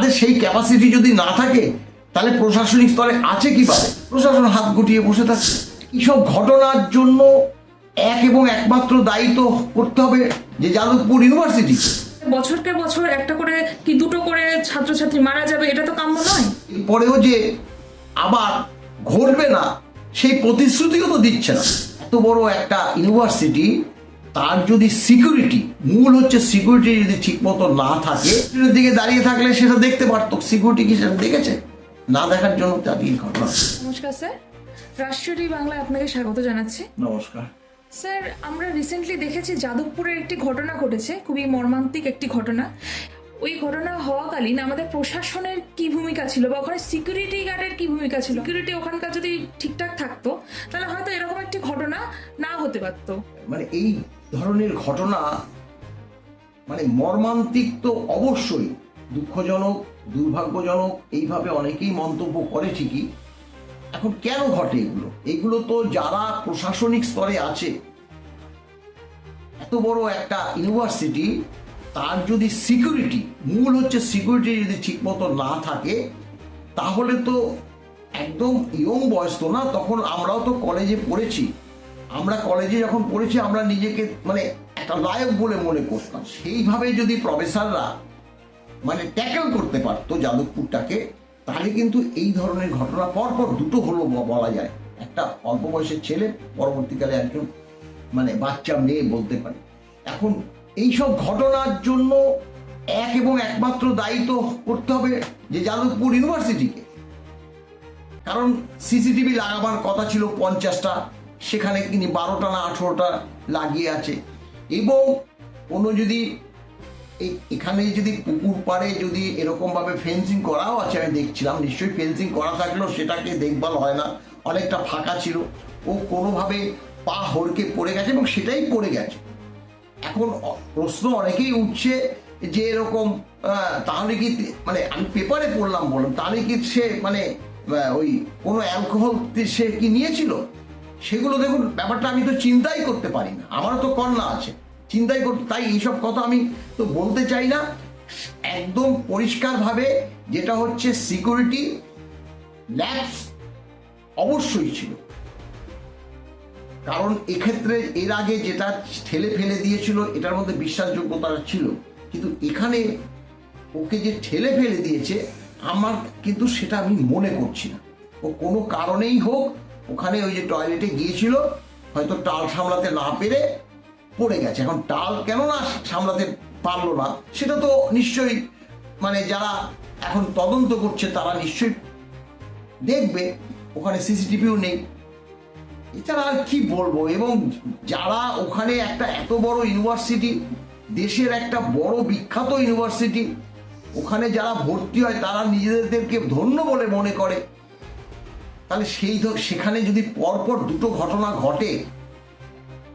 তাদের সেই ক্যাপাসিটি যদি না থাকে তাহলে প্রশাসনিক স্তরে আছে কীভাবে প্রশাসন হাত গুটিয়ে বসে থাকছে। এইসব ঘটনার জন্য এক এবং একমাত্র দায়িত্ব করতে হবে যে যাদবপুর ইউনিভার্সিটি। বছরকে বছর একটা করে কি দুটো করে ছাত্রছাত্রী মারা যাবে এটা তো কাম্য নয়। পরেও যে আবার ঘটবে না সেই প্রতিশ্রুতিও তো দিচ্ছে না। এত বড় একটা ইউনিভার্সিটি তার যদি সিকিউরিটি মূল হচ্ছে সিকিউরিটি যদি ঠিক মতো না থাকে দিকে দাঁড়িয়ে থাকলে সেটা দেখতে পারতো। সিকিউরিটি কি সেটা দেখেছে? না দেখার জন্য এই ঘটনা। নমস্কার স্যার। রাষ্ট্রীয় বাংলায় আপনাকে স্বাগত জানাচ্ছি। নমস্কার। স্যার আমরা রিসেন্টলি দেখেছি যাদবপুরের একটি ঘটনা ঘটেছে খুবই মর্মান্তিক একটি ঘটনা। ওই ঘটনা হওয়াকালীন আমাদের প্রশাসনের কি ভূমিকা ছিল বা ওখানে সিকিউরিটি গার্ডের কি ভূমিকা ছিল? সিকিউরিটি ওখানকার যদি ঠিকঠাক থাকতো তাহলে হয়তো এরকম একটি ঘটনা না হতে পারতো। মানে এই ধরনের ঘটনা মানে মর্মান্তিক তো অবশ্যই, দুঃখজনক, দুর্ভাগ্যজনক, এইভাবে অনেকেই মন্তব্য করে ঠিকই। এখন কেন ঘটে এগুলো? এগুলো তো যারা প্রশাসনিক স্তরে আছে, এত বড় একটা ইউনিভার্সিটি, তার যদি সিকিউরিটি, মূল হচ্ছে সিকিউরিটি যদি ঠিকমতো না থাকে, তাহলে তো একদম ইয়ং বয়স তো না, তখন আমরাও তো কলেজে পড়েছি। আমরা কলেজে যখন পড়েছি, আমরা নিজেকে মানে একটা লায়ক বলে মনে করতাম। সেইভাবে যদি প্রফেসররা মানে ট্যাকেল করতে পারতো যাদবপুরটাকে, তাহলে কিন্তু এই ধরনের ঘটনা পরপর দুটো হলো বলা যায়। একটা অল্প বয়সের ছেলে, পরবর্তীকালে একজন মানে বাচ্চা মেয়ে বলতে পারে। এখন এইসব ঘটনার জন্য এক এবং একমাত্র দায়িত্ব করতে হবে যে যাদবপুর ইউনিভার্সিটিকে কারণ সিসিটিভি লাগাবার কথা ছিল পঞ্চাশটা সেখানে তিনি বারোটা না আঠেরোটা লাগিয়ে আছে। এবং কোনো যদি এখানে যদি পুকুর পাড়ে যদি এরকমভাবে ফেন্সিং করাও আছে, আমি দেখছিলাম, নিশ্চয়ই ফেন্সিং করা থাকলেও সেটাকে দেখভাল হয় না। অনেকটা ফাঁকা ছিল। ও কোনোভাবে পা হড়কে পড়ে গেছে এবং সেটাই পড়ে গেছে। এখন প্রশ্ন অনেকেই উঠছে যে এরকম তাহলে কি মানে আমি পেপারে পড়লাম বললাম তাহলে কি সে মানে ওই কোনো অ্যালকোহল সে কি নিয়েছিল? সেগুলো দেখুন, ব্যাপারটা আমি তো চিন্তাই করতে পারি না। আমারও তো কন্যা আছে। চিন্তাই করতে তাই এইসব কথা আমি তো বলতে চাই না। একদম পরিষ্কারভাবে যেটা হচ্ছে সিকিউরিটি ল্যাবস অবশ্যই ছিল। কারণ এক্ষেত্রে এর আগে যেটা ঠেলে ফেলে দিয়েছিল, এটার মধ্যে বিশ্বাসযোগ্যতা ছিল। কিন্তু এখানে ওকে যে ঠেলে ফেলে দিয়েছে, আমার কিন্তু সেটা আমি মনে করছি না। ও কোনো কারণেই হোক ওখানে ওই যে টয়লেটে গিয়েছিল, হয়তো টাল সামলাতে না পেরে পড়ে গেছে। এখন টাল কেন না সামলাতে পারল না, সেটা তো নিশ্চয়ই মানে যারা এখন তদন্ত করছে, তারা নিশ্চয়ই দেখবে, ওখানে সিসিটিভিও নেই। এছাড়া আর কি বলব? এবং যারা ওখানে একটা এত বড় ইউনিভার্সিটি দেশের একটা বড় বিখ্যাত ইউনিভার্সিটি ওখানে যারা ভর্তি হয়, তারা নিজেদেরকে ধন্য বলে মনে করে। তাহলে সেই সেখানে যদি পরপর দুটো ঘটনা ঘটে,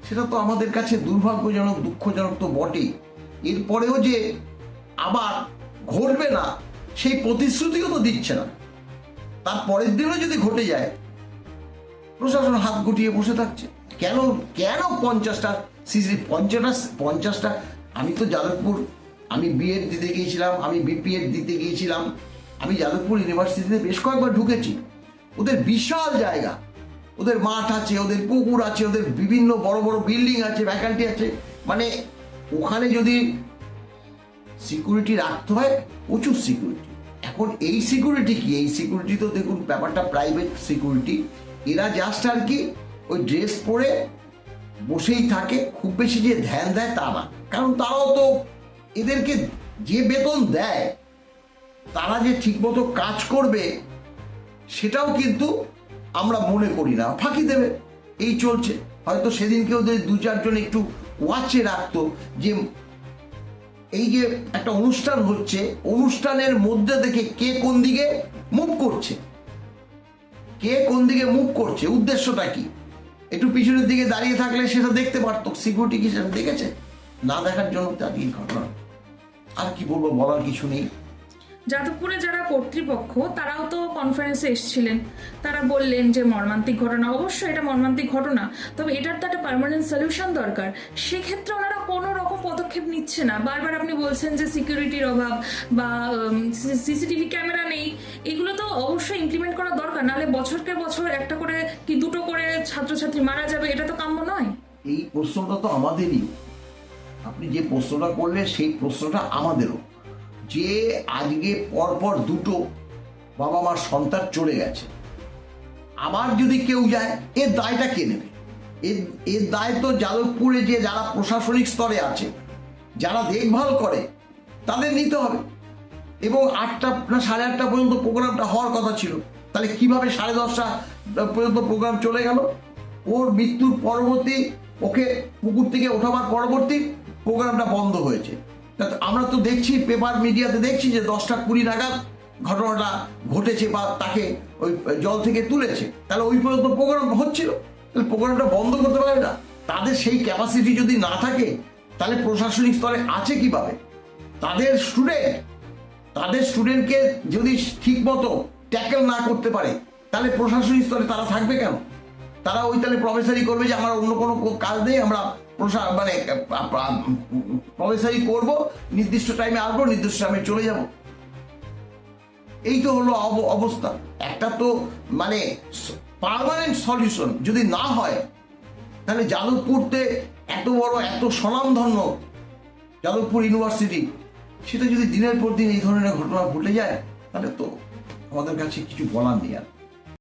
সেটা তো আমাদের কাছে দুর্ভাগ্যজনক, দুঃখজনক তো বটেই। এরপরেও যে আবার ঘটবে না, সেই প্রতিশ্রুতিও তো দিচ্ছে না। তার পরের দিনও যদি ঘটে যায়, প্রশাসন হাত গুটিয়ে বসে থাকছে। কেন কেন পঞ্চাশটা সিসি পঞ্চাশটা পঞ্চাশটা? আমি তো যাদবপুর, আমি বিএড দিতে গিয়েছিলাম, আমি বিপিএড দিতে গিয়েছিলাম। আমি যাদবপুর ইউনিভার্সিটিতে বেশ কয়েকবার ঢুকেছি। ওদের বিশাল জায়গা। ওদের মাঠ আছে, ওদের পুকুর আছে, ওদের বিভিন্ন বড় বড় বিল্ডিং আছে ফ্যাকাল্টি আছে। মানে ওখানে যদি সিকিউরিটি রাখতে হয়, প্রচুর সিকিউরিটি এখন এই সিকিউরিটি কি? এই সিকিউরিটি তো দেখুন, ব্যাপারটা প্রাইভেট সিকিউরিটি এরা জাস্ট আর কি ওই ড্রেস পরে বসেই থাকে, খুব বেশি যে ধ্যান দেয় তা না। কারণ তারাও তো এদেরকে যে বেতন দেয়, তারা যে ঠিকমতো কাজ করবে সেটাও কিন্তু আমরা মনে করি না, ফাঁকি দেবে। এই চলছে। হয়তো সেদিনকে ওদের দু চারজন একটু ওয়াচে রাখতো যে এই যে একটা অনুষ্ঠান হচ্ছে, অনুষ্ঠানের মধ্যে থেকে কে কোন দিকে মুভ করছে? কে কোন দিকে মুভ করছে? উদ্দেশ্যটা কি? একটু পিছনের দিকে দাঁড়িয়ে থাকলে সেটা দেখতে পারতো। সিকিউরিটি কি সেটা দেখেছে? না দেখার জন্য তার এই ঘটনা। আর কি বলব, বলার কিছু নেই। যাদবপুরে যারা কর্তৃপক্ষ, তারাও তো কনফারেন্সে এসেছিলেন। তারা বললেন যে মর্মান্তিক ঘটনা, অবশ্যই এটা মর্মান্তিক ঘটনা, তবে এটার তো একটা পার্মানেন্ট সলিউশন দরকার। সেক্ষেত্রে ওনারা কোনো রকম পদক্ষেপ নিচ্ছে না। বারবার আপনি বলছেন যে সিকিউরিটির অভাব বা সিসিটিভি ক্যামেরা নেই, এগুলো তো অবশ্যই ইমপ্লিমেন্ট করা দরকার, নাহলে বছরকে বছর একটা করে কি দুটো করে ছাত্রছাত্রী মারা যাবে, এটা তো কাম্য নয়। এই প্রশ্নটা তো আমাদেরই। আপনি যে প্রশ্নটা করলেন, সেই প্রশ্নটা আমাদেরও। যে আজকে পরপর দুটো বাবা মার সন্তান চলে গেছে। আবার যদি কেউ যায়, এর দায়টা কে নেবে? এর এর দায় তো যাদবপুরে যে যারা প্রশাসনিক স্তরে আছে, যারা দেখভাল করে, তাদের নিতে হবে। এবং আটটা না, সাড়ে আটটা পর্যন্ত প্রোগ্রামটা হওয়ার কথা ছিল। তাহলে কীভাবে সাড়ে দশটা পর্যন্ত প্রোগ্রাম চলে গেল? ওর মৃত্যুর পরবর্তী, ওকে পুকুর থেকে ওঠাবার পরবর্তী প্রোগ্রামটা বন্ধ হয়েছে। আমরা তো দেখছি পেপার মিডিয়াতে দেখছি যে দশটা কুড়ি নাগাদ ঘটনাটা ঘটেছে বা তাকে ওই জল থেকে তুলেছে। তাহলে ওই পর্যন্ত প্রোগ্রাম হচ্ছিল। তাহলে প্রোগ্রামটা বন্ধ করতে পারে না। তাদের সেই ক্যাপাসিটি যদি না থাকে, তাহলে প্রশাসনিক স্তরে আছে কীভাবে? তাদের স্টুডেন্ট তাদের স্টুডেন্টকে যদি ঠিক মতো ট্যাকেল না করতে পারে, তাহলে প্রশাসনিক স্তরে তারা থাকবে কেন? তারা ওই তাহলে প্রফেসারি করবে যে আমার অন্য কোনো কাজ নেই, আমরা প্রশা মানে প্রফেসারি করব, নির্দিষ্ট টাইমে আসব, নির্দিষ্ট টাইমে চলে যাব। এই তো হলো অব- অবস্থা। একটা তো মানে পার্মানেন্ট সলিউশন যদি না হয়, তাহলে যাদবপুরতে এত বড়, এত স্বনামধন্য যাদবপুর ইউনিভার্সিটি সেটা যদি দিনের পর দিন এই ধরনের ঘটনা ঘটে যায়, তাহলে তো আমাদের কাছে কিছু বলার নেই আর।